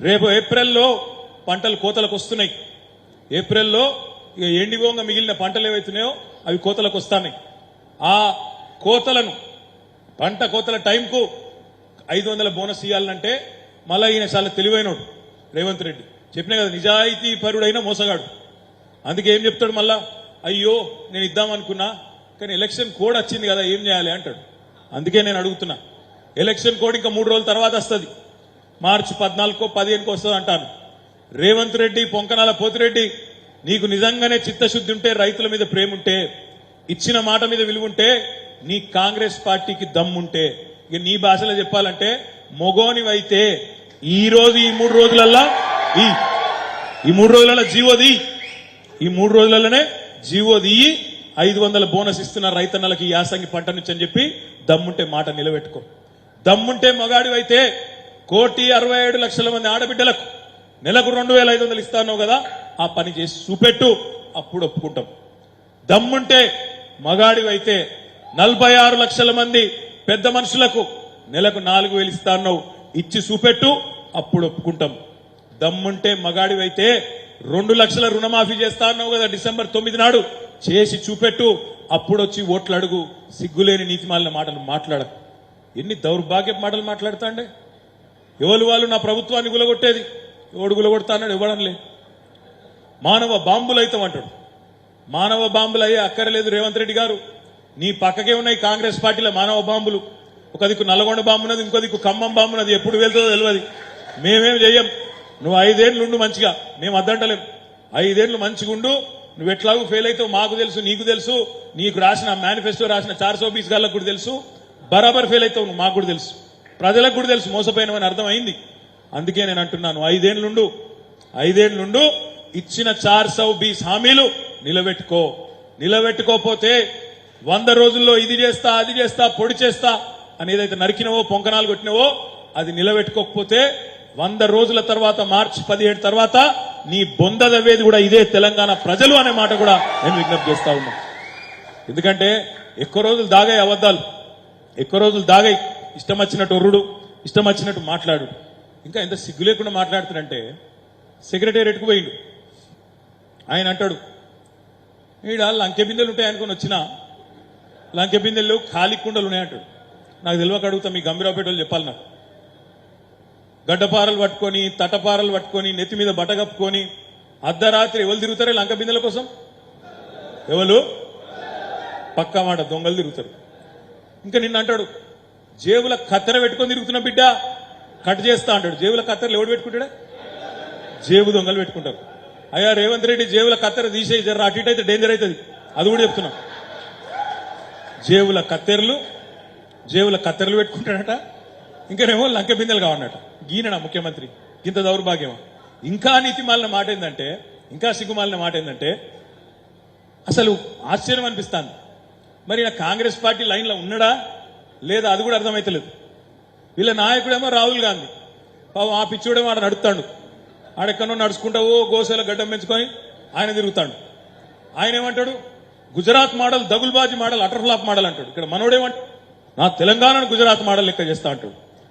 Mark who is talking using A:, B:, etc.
A: రేపు ఏప్రిల్లో పంటలు కోతలకు వస్తున్నాయి. ఏప్రిల్లో ఇక ఎండిపోగా మిగిలిన పంటలు ఏవైతున్నాయో అవి కోతలకు వస్తున్నాయి. ఆ కోతలను పంట కోతల టైంకు ఐదు వందల బోనస్ ఇవ్వాలంటే మళ్ళా ఈయన చాలా తెలివైనడు రేవంత్ రెడ్డి. చెప్పినా కదా నిజాయితీ పరుడైన మోసగాడు. అందుకే ఏం చెప్తాడు మళ్ళా? అయ్యో నేను ఇద్దామనుకున్నా కానీ ఎలక్షన్ కోడ్ వచ్చింది కదా ఏం చేయాలి అంటాడు. అందుకే నేను అడుగుతున్నా. ఎలక్షన్ కోడ్ ఇంకా మూడు రోజుల తర్వాత వస్తుంది. మార్చి పద్నాలుగుకో పదిహేనుకో వస్తుంది అంటాను రేవంత్ రెడ్డి పొంకనాల పోతిరెడ్డి నీకు నిజంగానే చిత్తశుద్ధి ఉంటే రైతుల మీద ప్రేమ ఉంటే ఇచ్చిన మాట మీద విలువ ఉంటే నీ కాంగ్రెస్ పార్టీకి దమ్ముంటే ఇక నీ భాషలో చెప్పాలంటే మొగోనివైతే ఈ రోజు ఈ మూడు రోజులల్లా ఈ ఈ మూడు రోజులలో జీవోది ఈ మూడు రోజులలోనే జీవోది ఐదు వందల బోనస్ ఇస్తున్న రైతన్నలకి యాసంగి పంట నుంచి అని చెప్పి దమ్ముంటే మాట నిలబెట్టుకో. దమ్ముంటే మగాడివైతే కోటి అరవై ఏడు లక్షల మంది ఆడబిడ్డలకు నెలకు రెండు వేల ఐదు వందలు ఇస్తాను కదా ఆ పని చేసి చూపెట్టు అప్పుడు ఒప్పుకుంటాం. దమ్ముంటే మగాడివైతే నలభై ఆరు లక్షల మంది పెద్ద మనుషులకు నెలకు నాలుగు వేలు ఇస్తాను ఇచ్చి చూపెట్టు అప్పుడు ఒప్పుకుంటాం. దమ్ముంటే మగాడివైతే రెండు లక్షల రుణమాఫీ చేస్తా అన్నావు కదా డిసెంబర్ తొమ్మిది నాడు చేసి చూపెట్టు అప్పుడొచ్చి ఓట్లు అడుగు సిగ్గులేని నీతిమాలిన మాటలు మాట్లాడకు. ఎన్ని దౌర్భాగ్య మాటలు మాట్లాడతాండే? ఎవరు వాళ్ళు నా ప్రభుత్వాన్ని గులగొట్టేది? ఎవడు ఇవ్వడం ఇవ్వడంలే మానవ బాంబులు అయితే అంటాడు. మానవ బాంబులు అయ్యే అక్కర్లేదు రేవంత్ రెడ్డి గారు. నీ పక్కకే ఉన్నాయి కాంగ్రెస్ పార్టీలో మానవ బాంబులు. ఒక దిక్కు నల్గొండ బాంబున్నది ఇంకో దిక్కు ఖమ్మం బాంబు ఎప్పుడు వెళ్తుందో తెలియదు మేమేం చెయ్యం. నువ్వు ఐదేళ్ళు ఉండు మంచిగా. మేము అద్దంటలేం. ఐదేళ్ళు మంచిగా ఉండు. నువ్వు ఎట్లాగూ ఫెయిల్ అవుతావు మాకు తెలుసు నీకు తెలుసు. నీకు రాసిన మేనిఫెస్టో రాసిన చార్ సో బీస్ గాళ్ళకు కూడా తెలుసు. బరాబర్ ఫెయిల్ అవుతావు నువ్వు మాకు కూడా తెలుసు. ప్రజలకు కూడా తెలుసు మోసపోయినవని అర్థమైంది. అందుకే నేను అంటున్నాను ఐదేళ్ళుండు ఐదేళ్ళుండు ఇచ్చిన చార్ సౌ బీస్ హామీలు నిలబెట్టుకో. నిలబెట్టుకోపోతే వంద రోజుల్లో ఇది చేస్తా అది చేస్తా పొడి చేస్తా అని ఏదైతే నరికినవో పొంకనాలు కొట్టినవో అది నిలబెట్టుకోకపోతే వంద రోజుల తర్వాత మార్చి పదిహేడు తర్వాత నీ బొందదవ్వేది కూడా ఇదే తెలంగాణ ప్రజలు అనే మాట కూడా నేను విజ్ఞప్తి చేస్తా ఉన్నా. ఎందుకంటే ఎక్కువ రోజులు దాగాయి అబద్ధాలు. ఎక్కువ రోజులు దాగాయి. ఇష్టం వచ్చినట్టు ఒర్రుడు ఇష్టం వచ్చినట్టు మాట్లాడు. ఇంకా ఎంత సిగ్గు లేకుండా మాట్లాడుతాడంటే సెక్రటేరియట్కు పోయిండు. ఆయన అంటాడు ఈడ లంకె బిందెలు ఉంటాయి అనుకుని వచ్చిన లంకె బిందెలు ఖాళీ కుండలు ఉన్నాయంటాడు నాకు తెలియక అడుగుతా మీ గంభీరావుపేట వాళ్ళు చెప్పాలి నాకు. గడ్డపారలు పట్టుకొని తటపారలు పట్టుకొని నెత్తి మీద బట్ట కప్పుకొని అర్ధరాత్రి ఎవరు తిరుగుతారే లంక బిందెల కోసం? ఎవరు? పక్కా మాట దొంగలు తిరుగుతారు. ఇంకా నిన్న అంటాడు జేబుల కత్తెర పెట్టుకొని తిరుగుతున్నా బిడ్డ? కట్ చేస్తా అంటాడు. జేబుల కత్తెరలు ఎవడు పెట్టుకుంటాడా? జేబు దొంగలు పెట్టుకుంటారు. అయ్యా రేవంత్ రెడ్డి జేబుల కత్తెర తీసేయి జర అటు ఇటు అయితే డేంజర్ అవుతుంది. అది కూడా చెప్తున్నా. జేబుల కత్తెరలు జేబుల కత్తెరలు పెట్టుకుంటాడట. ఇంకానేమో లంకె బిందెలు కావన్నట. గీనడా ముఖ్యమంత్రి. ఇంత దౌర్భాగ్యమా? ఇంకా నీతిమాలిన మాట ఏంటంటే ఇంకా సిగ్గుమాలిన మాట ఏంటంటే అసలు ఆశ్చర్యం అనిపిస్తాను మరి కాంగ్రెస్ పార్టీ లైన్లో ఉన్నాడా? లేదా అది కూడా అర్థమైతలేదు. వీళ్ళ నాయకుడేమో రాహుల్ గాంధీ. పాపం ఆ పిచ్చోడేమో ఆడ నడుస్తాడు ఆడెక్కడో నడుచుకుంటా ఓ గోసెల గడ్డం పెంచుకొని ఆయన తిరుగుతాడు. ఆయన ఏమంటాడు? గుజరాత్ మోడల్ దగుల్బాజీ మోడల్ అటర్ ఫ్లాప్ మోడల్ అంటాడు. ఇక్కడ మనోడేమంటాడు నా తెలంగాణను గుజరాత్ మోడల్ లెక్క చేస్తా అంటాడు.